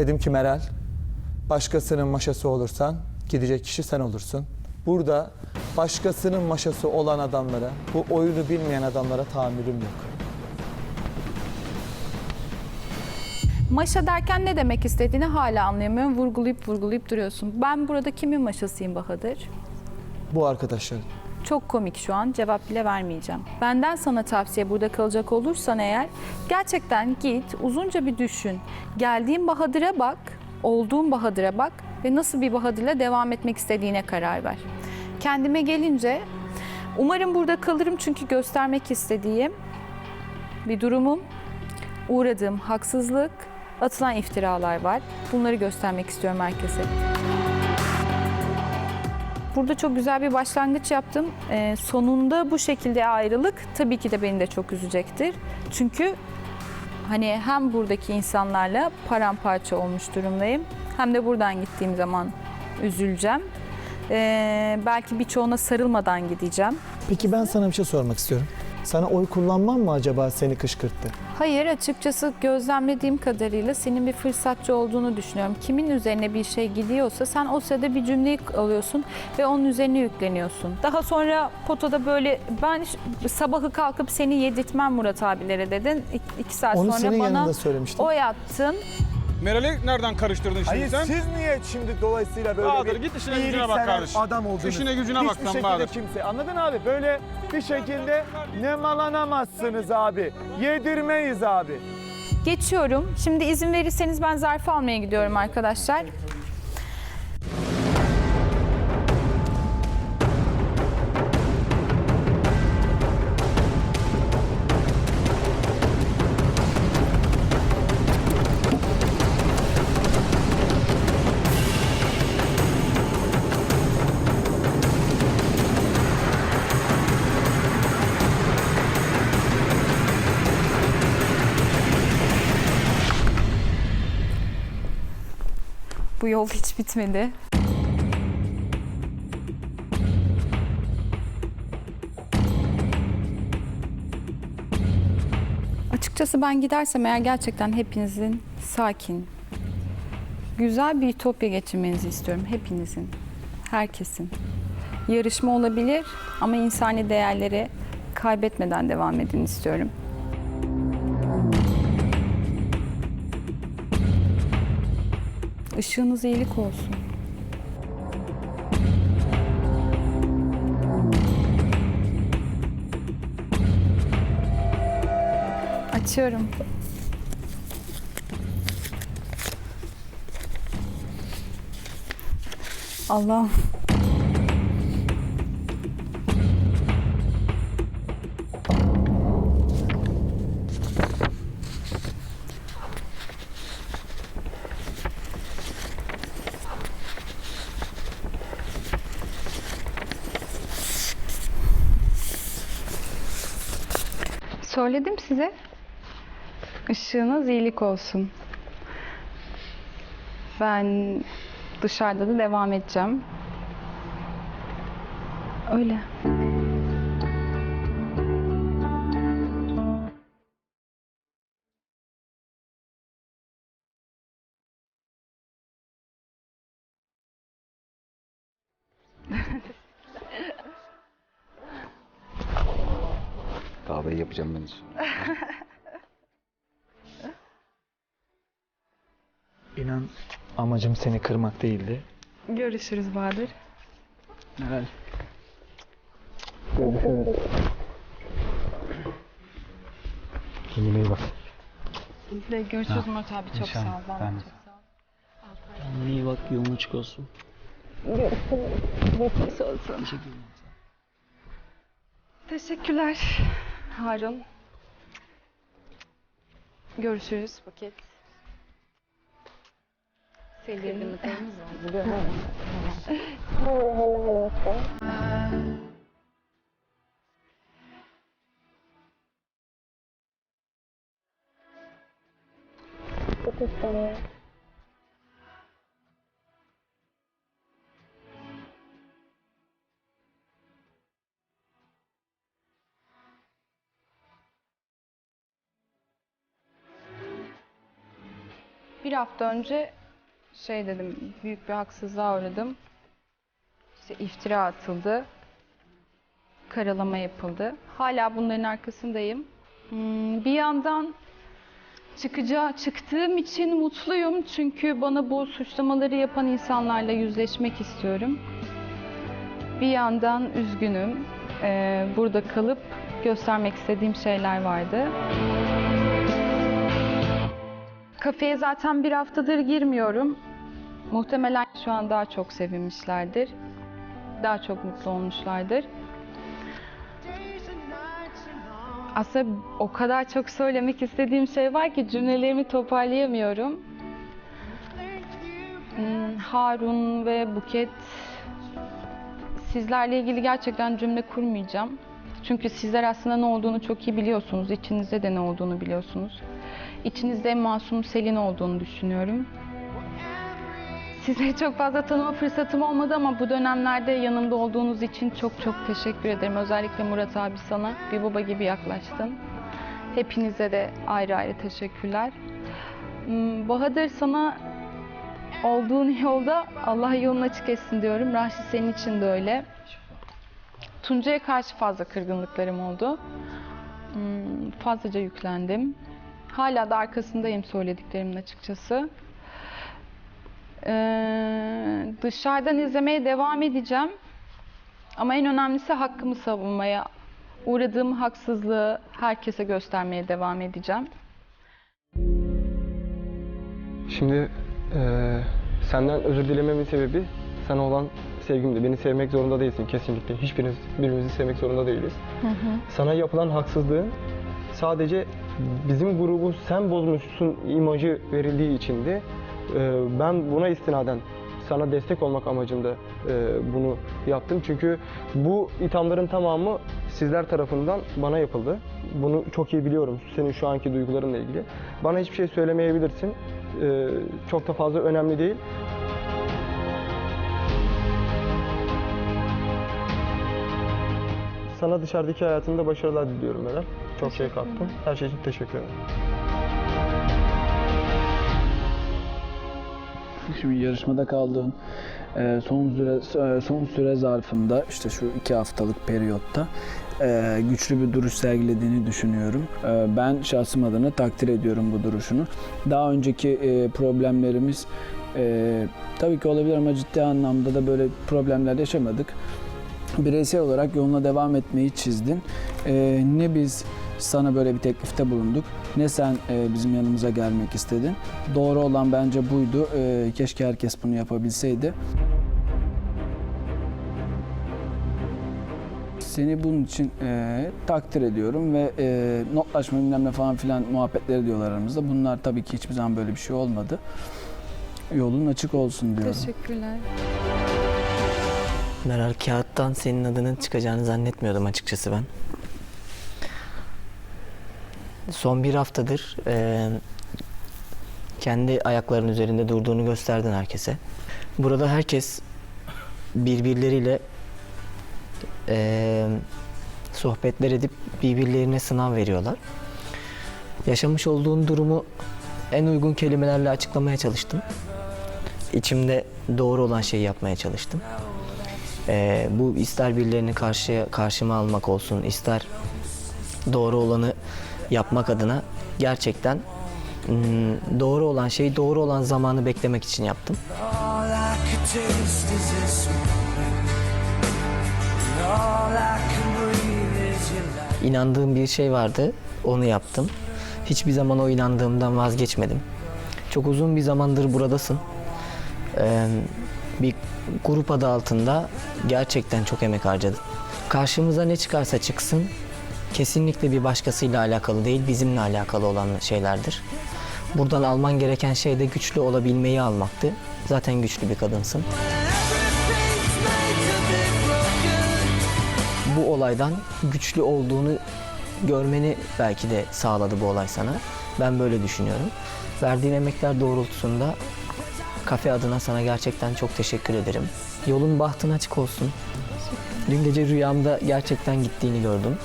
Dedim ki Meral, başkasının maşası olursan gidecek kişi sen olursun. Burada başkasının maşası olan adamlara, bu oyunu bilmeyen adamlara tahammülüm yok. Maşa derken ne demek istediğini hala anlayamıyorum. Vurgulayıp vurgulayıp duruyorsun. Ben burada kimin maşasıyım Bahadır? Bu arkadaşlar. Çok komik şu an. Cevap bile vermeyeceğim. Benden sana tavsiye burada kalacak olursan eğer gerçekten git uzunca bir düşün. Geldiğin Bahadır'a bak, olduğun Bahadır'a bak ve nasıl bir Bahadır'la devam etmek istediğine karar ver. Kendime gelince umarım burada kalırım çünkü göstermek istediğim bir durumum, uğradığım haksızlık, atılan iftiralar var. Bunları göstermek istiyorum herkese. Burada çok güzel bir başlangıç yaptım. Ee, sonunda bu şekilde ayrılık tabii ki de beni de çok üzecektir. Çünkü hani hem buradaki insanlarla paramparça olmuş durumdayım hem de buradan gittiğim zaman üzüleceğim. Ee, belki birçoğuna sarılmadan gideceğim. Peki ben sana bir şey sormak istiyorum. Sana oy kullanmam mı acaba seni kışkırttı? Hayır açıkçası gözlemlediğim kadarıyla senin bir fırsatçı olduğunu düşünüyorum. Kimin üzerine bir şey gidiyorsa sen o sırada bir cümleyi alıyorsun ve onun üzerine yükleniyorsun. Daha sonra potoda böyle ben sabahı kalkıp seni yedirtmem Murat abilere dedin. İk- iki saat Onu sonra senin bana yanında söylemiştim. oy attın. Meral'i nereden karıştırdın şimdi Hayır sen? siz niye şimdi dolayısıyla böyle Bahadır, bir git işine gücüne iyiliksever bak kardeşim. adam oldunuz? İşine gücüne bak sen şekilde Bahadır. kimse. Anladın abi? Böyle bir şekilde nemalanamazsınız abi. Yedirmeyiz abi. Geçiyorum. Şimdi izin verirseniz ben zarf almaya gidiyorum arkadaşlar. Yol hiç bitmedi. Açıkçası ben gidersem eğer gerçekten hepinizin sakin, güzel bir ütopya geçirmenizi istiyorum. Hepinizin, herkesin. Yarışma olabilir ama insani değerleri kaybetmeden devam edin istiyorum. Işığınız iyilik olsun. Açıyorum. Allah'ım. Söyledim size. Işığınız iyilik olsun. Ben dışarıda da devam edeceğim. Öyle. Kahveyi yapacağım ben sonra. İnan amacım seni kırmak değildi. Görüşürüz Bahadır. Meral. Kendine iyi bak. Görüşürüz Murat abi. Çok sağ ol. Ben de. çok sağ ol. Kendine iyi bak yolun açık olsun. Teşekkürler Harun. Görüşürüz Buket. Selim. bir hafta önce şey dedim, büyük bir haksızlığa uğradım. İşte iftira atıldı. Karalama yapıldı. Hala bunların arkasındayım. Hmm, bir yandan çıkacağı çıktığım için mutluyum. Çünkü bana bu suçlamaları yapan insanlarla yüzleşmek istiyorum. Bir yandan üzgünüm. Ee, burada kalıp göstermek istediğim şeyler vardı. Kafeye zaten bir haftadır girmiyorum. Muhtemelen şu an daha çok sevinmişlerdir. Daha çok mutlu olmuşlardır. Aslında o kadar çok söylemek istediğim şey var ki cümlelerimi toparlayamıyorum. Hmm, Harun ve Buket sizlerle ilgili gerçekten cümle kurmayacağım. Çünkü sizler aslında ne olduğunu çok iyi biliyorsunuz. İçinizde de ne olduğunu biliyorsunuz. İçinizde masum Selin olduğunu düşünüyorum. Sizleri çok fazla tanıma fırsatım olmadı ama bu dönemlerde yanımda olduğunuz için çok çok teşekkür ederim. Özellikle Murat abi sana bir baba gibi yaklaştın. Hepinize de ayrı ayrı teşekkürler. Hmm, Bahadır sana olduğun yolda Allah yolunu açık etsin diyorum. Raşit senin için de öyle. Tuncay'a karşı fazla kırgınlıklarım oldu. Hmm, Fazlaca yüklendim. Hala da arkasındayım söylediklerimin açıkçası. Ee, dışarıdan izlemeye devam edeceğim. Ama en önemlisi hakkımı savunmaya, uğradığım haksızlığı herkese göstermeye devam edeceğim. Şimdi eee, senden özür dilememin sebebi sana olan sevgimdi. Beni sevmek zorunda değilsin kesinlikle. Hiçbirimiz birbirimizi sevmek zorunda değiliz. Sana yapılan haksızlığın sadece bizim grubu sen bozmuşsun imajı verildiği içindi. Eee, ben buna istinaden sana destek olmak amacında eee, bunu yaptım. Çünkü bu ithamların tamamı sizler tarafından bana yapıldı. Bunu çok iyi biliyorum senin şu anki duygularınla ilgili. Bana hiçbir şey söylemeyebilirsin. Eee, çok da fazla önemli değil. Sana dışarıdaki hayatında başarılar diliyorum Meral. Çok şey kattın. Her şey için teşekkür ederim. Şimdi yarışmada kaldığın e, son süre e, son süre zarfında işte şu iki haftalık periyotta e, güçlü bir duruş sergilediğini düşünüyorum. E, Ben şahsım adına takdir ediyorum bu duruşunu. Daha önceki e, problemlerimiz e, tabii ki olabilir ama ciddi anlamda da böyle problemler yaşamadık. Bireysel olarak yoluna devam etmeyi çizdin. E, Ne biz sana böyle bir teklifte bulunduk ne sen e, bizim yanımıza gelmek istedin. Doğru olan bence buydu. E, keşke herkes bunu yapabilseydi. Seni bunun için e, takdir ediyorum ve e, notlaşma bilmem ne falan filan muhabbetleri diyorlar aramızda. Bunlar tabii ki hiçbir zaman böyle bir şey olmadı. Yolun açık olsun diyorum. Teşekkürler. Meral kağıttan senin adının çıkacağını zannetmiyordum açıkçası ben. Son bir haftadır eee, kendi ayaklarının üzerinde durduğunu gösterdin herkese. Burada herkes birbirleriyle eee, sohbetler edip birbirlerine sınav veriyorlar. Yaşamış olduğun durumu en uygun kelimelerle açıklamaya çalıştım. İçimde doğru olan şeyi yapmaya çalıştım. Ee, bu ister birilerini karşıya karşıma almak olsun, ister doğru olanı yapmak adına gerçekten mm, doğru olan şeyi doğru olan zamanı beklemek için yaptım. İnandığım bir şey vardı, onu yaptım. Hiçbir zaman o inandığımdan vazgeçmedim. Çok uzun bir zamandır buradasın. Ee, bir grup adı altında gerçekten çok emek harcadın. Karşımıza ne çıkarsa çıksın, kesinlikle bir başkasıyla alakalı değil, bizimle alakalı olan şeylerdir. Buradan alman gereken şey de güçlü olabilmeyi almaktı. Zaten güçlü bir kadınsın. Bu olaydan güçlü olduğunu görmeni belki de sağladı bu olay sana. Ben böyle düşünüyorum. Verdiğin emekler doğrultusunda kafe adına sana gerçekten çok teşekkür ederim. Yolun bahtın açık olsun. Dün gece rüyamda gerçekten gittiğini gördüm.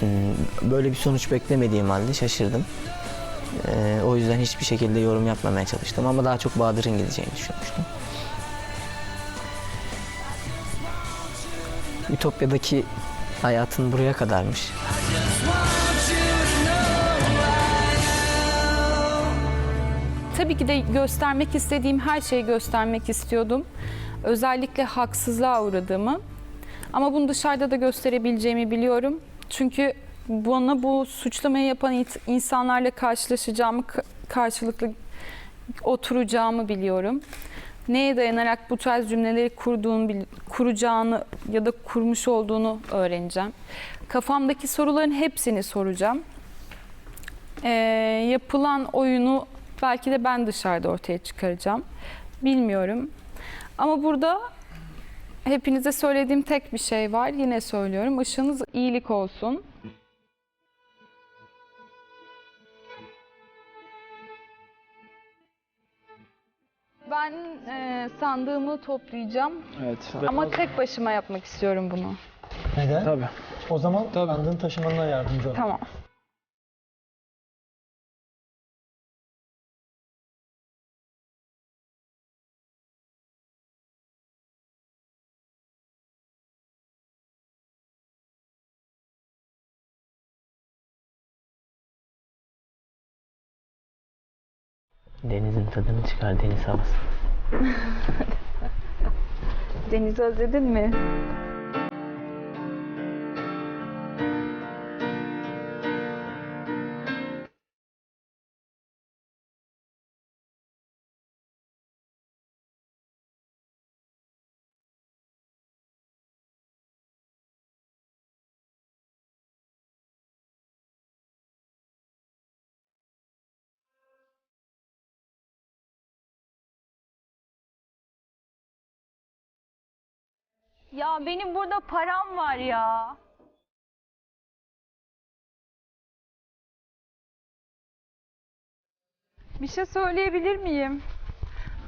Hmm, Böyle bir sonuç beklemediğim halde şaşırdım. Ee, o yüzden hiçbir şekilde yorum yapmamaya çalıştım ama daha çok Bahadır'ın gideceğini düşünmüştüm. Ütopya'daki hayatın buraya kadarmış. Tabii ki de göstermek istediğim her şeyi göstermek istiyordum. Özellikle haksızlığa uğradığımı. Ama bunu dışarıda da gösterebileceğimi biliyorum. Çünkü bana bu suçlamayı yapan insanlarla karşılaşacağımı, ka- karşılıklı oturacağımı biliyorum. Neye dayanarak bu tarz cümleleri kurduğunu, kuracağını ya da kurmuş olduğunu öğreneceğim. Kafamdaki soruların hepsini soracağım. Ee, yapılan oyunu belki de ben dışarıda ortaya çıkaracağım. Bilmiyorum. Ama burada hepinize söylediğim tek bir şey var. Yine söylüyorum. Işığınız iyilik olsun. Ben e, sandığımı toplayacağım. Evet. Ama tek başıma yapmak istiyorum bunu. Neden? Tabii. O zaman sandığın taşımanına yardımcı ol. Tamam. Denizin tadını çıkar deniz havası. Denizi özledin mi? Ya benim burada param var ya. Bir şey söyleyebilir miyim?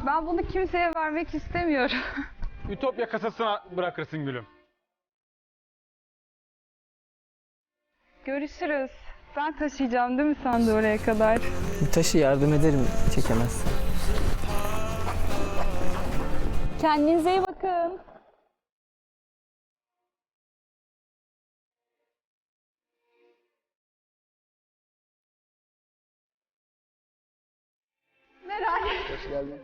Ben bunu kimseye vermek istemiyorum. Ütopya kasasına bırakırsın gülüm. Görüşürüz. Ben taşıyacağım değil mi sandığı oraya kadar? Taşı yardım ederim çekemezsen. Kendinize iyi bakın. Merak Hoş geldin.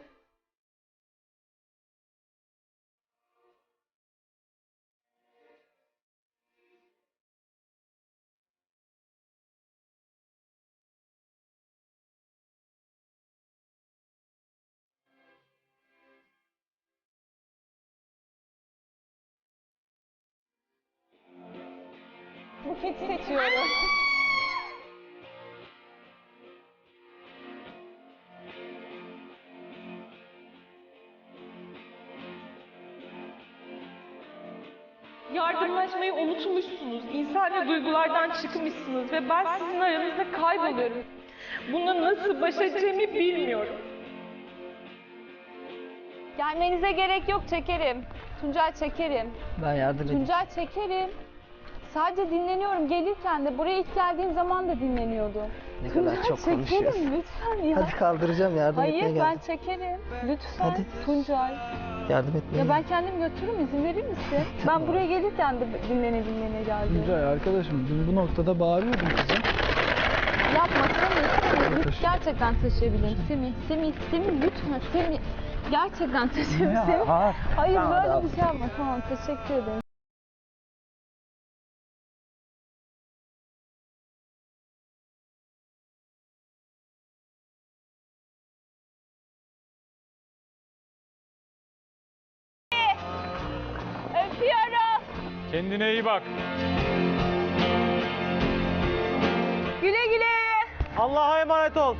Buketi seçiyorum. Yardımlaşmayı unutmuşsunuz. İnsani duygulardan çıkmışsınız ve ben sizin aranızda kayboluyorum. Bununla nasıl baş edeceğimi bilmiyorum. Gelmenize gerek yok çekerim. Tuncay çekerim. Ben yardım edeyim. Tuncay çekerim. Sadece dinleniyorum. Gelirken de buraya ilk geldiğim zaman da dinleniyordum. Ne kadar Tuncay çok çekerim konuşuyorsun. lütfen ya. Hadi kaldıracağım yardım etmeye Hayır geldim. ben çekerim. Lütfen Hadi. Tuncay. Yardım etmeye Ya ben kendim götürürüm izin verir misin? Ben buraya gelirken de dinlene dinlene geldim. Güzel arkadaşım dün bu noktada bağırıyordum kıza. Yapma Semih, Semih lütfen gerçekten taşıyabilirim. Semih, Semih, Semih lütfen Semih. Gerçekten taşıyabilirim. Semih. Hayır böyle bir şey yapma. Tamam teşekkür ederim. Kendine iyi bak. Güle güle. Allah'a emanet ol.